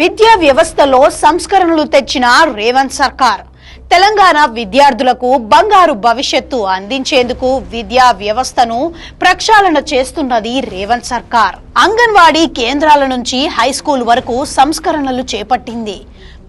విద్యా వ్యవస్థలో సంస్కరణలు తెచ్చిన రేవంత్ సర్కార్. తెలంగాణ విద్యార్థులకు బంగారు భవిష్యత్తు అందించేందుకు విద్యా వ్యవస్థను ప్రక్షాళన చేస్తున్నది రేవంత్ సర్కార్. అంగన్వాడీ కేంద్రాల నుంచి హై స్కూల్ వరకు సంస్కరణలు చేపట్టింది.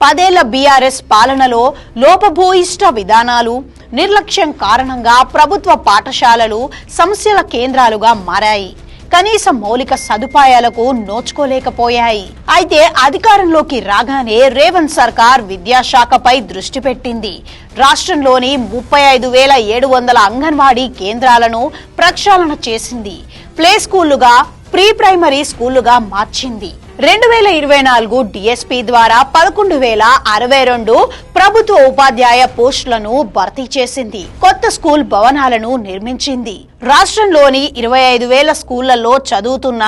పదేళ్ళ బీఆర్ఎస్ పాలనలో లోపభూయిష్ట విధానాలు నిర్లక్ష్యం కారణంగా ప్రభుత్వ పాఠశాలలు సమస్యల కేంద్రాలుగా మారాయి. కనీస మౌలిక సదుపాయాలకు నోచుకోలేకపోయాయి. అయితే అధికారంలోకి రాగానే రేవంత్ సర్కార్ విద్యాశాఖపై దృష్టి పెట్టింది. రాష్ట్రంలోని ముప్పై ఐదు వేల ఏడు వందల అంగన్వాడీ కేంద్రాలను ప్రక్షాళన చేసింది. ప్లే స్కూళ్ళుగా ప్రీ ప్రైమరీ స్కూళ్ళుగా మార్చింది. రెండు వేల ఇరవై నాలుగు డిఎస్పీ ద్వారా పదకొండు వేల అరవై రెండు ప్రభుత్వ ఉపాధ్యాయ పోస్టులను భర్తీ చేసింది. కొత్త స్కూల్ భవనాలను నిర్మించింది. రాష్ట్రంలోని ఇరవై ఐదు వేల స్కూళ్ళలో చదువుతున్న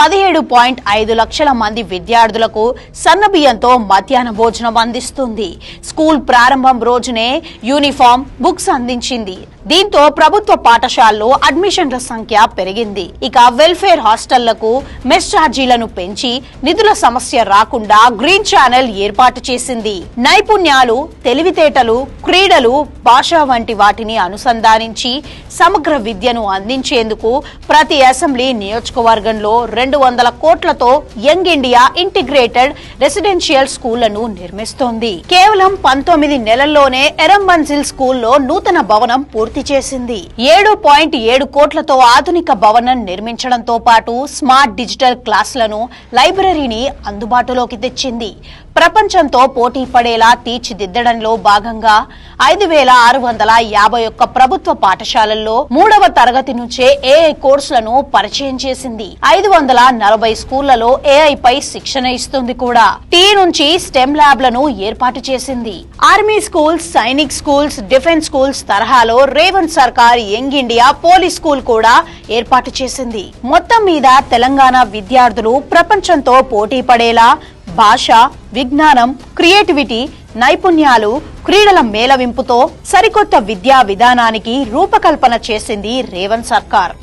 పదిహేడు పాయింట్ ఐదు లక్షల మంది విద్యార్థులకు సన్నబియ్యంతో మధ్యాహ్న భోజనం అందిస్తుంది. స్కూల్ ప్రారంభం రోజునే యూనిఫామ్ బుక్స్ అందించింది. దీంతో ప్రభుత్వ పాఠశాలలో అడ్మిషన్ల సంఖ్య పెరిగింది. ఇక వెల్ఫేర్ హాస్టళ్ళకు మెస్ ఛార్జీలను పెంచి నిధుల సమస్య రాకుండా గ్రీన్ ఛానల్ ఏర్పాటు చేసింది. నైపుణ్యాలు తెలివితేటలు క్రీడలు భాష వంటి వాటిని అనుసంధానించి సమగ్ర విద్యను అందించేందుకు ప్రతి అసెంబ్లీ నియోజకవర్గంలో రెండు వందల కోట్లతో యంగ్ ఇండియా ఇంటిగ్రేటెడ్ రెసిడెన్షియల్ స్కూళ్ళను నిర్మిస్తోంది. కేవలం పంతొమ్మిది నెలల్లోనే ఎరంబన్సిల్ స్కూల్లో నూతన భవనం పూర్తి చేసింది. ఏడు పాయింట్ ఏడు కోట్లతో ఆధునిక భవనం నిర్మించడంతో పాటు స్మార్ట్ డిజిటల్ క్లాసులను లైబ్రరీని అందుబాటులోకి తెచ్చింది. ప్రపంచంతో పోటీ పడేలా తీర్చిదిద్దడంలో భాగంగా ఐదు వేల ఆరు వందల యాభై ఒక్క ప్రభుత్వ పాఠశాలల్లో మూడవ తరగతి నుంచే ఏఐ కోర్సులను పరిచయం చేసింది. ఐదు వందల నలభై స్కూళ్ళలో ఏఐ పై శిక్షణ ఇస్తుంది కూడా. టీ నుంచి స్టెమ్ ల్యాబ్లను ఏర్పాటు చేసింది. Army schools Sainik schools defence schools తరహాలో రేవంత్ సర్కార్ యంగ్ ఇండియా పోలీస్ స్కూల్ కూడా ఏర్పాటు చేసింది. మొత్తం మీద తెలంగాణ విద్యార్థులు ప్రపంచంతో పోటీ పడేలా భాష విజ్ఞానం క్రియేటివిటీ నైపుణ్యాలు క్రీడల మేళవింపుతో సరికొత్త విద్యా విధానానికి రూపకల్పన చేసింది రేవంత్ సర్కార్.